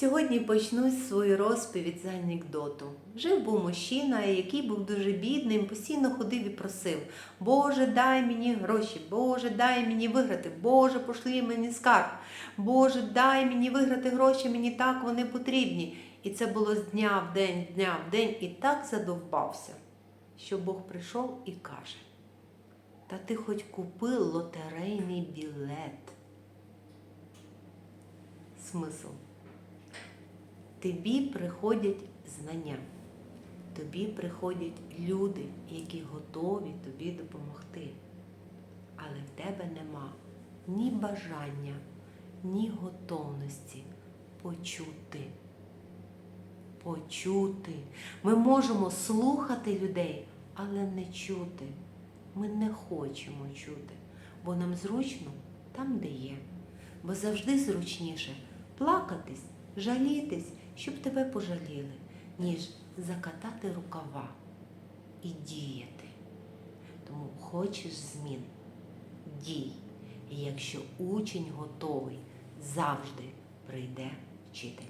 Сьогодні почну свою розповідь з анекдоту. Жив був мужчина, який був дуже бідним, постійно ходив і просив: Боже, дай мені гроші, Боже, дай мені виграти, Боже, пошли мені скарб, Боже, дай мені виграти гроші, мені так вони потрібні. І це було з дня в день, дня в день, і так задовбався, що Бог прийшов і каже: Та ти хоч купи лотерейний білет. Смисл. Тобі приходять знання, тобі приходять люди, які готові тобі допомогти. Але в тебе нема ні бажання, ні готовності почути. Почути. Ми можемо слухати людей, але не чути. Ми не хочемо чути, бо нам зручно там, де є. Бо завжди зручніше плакатись, жалітись, щоб тебе пожаліли, ніж закатати рукава і діяти. Тому хочеш змін, дій. І якщо учень готовий, завжди прийде вчитель.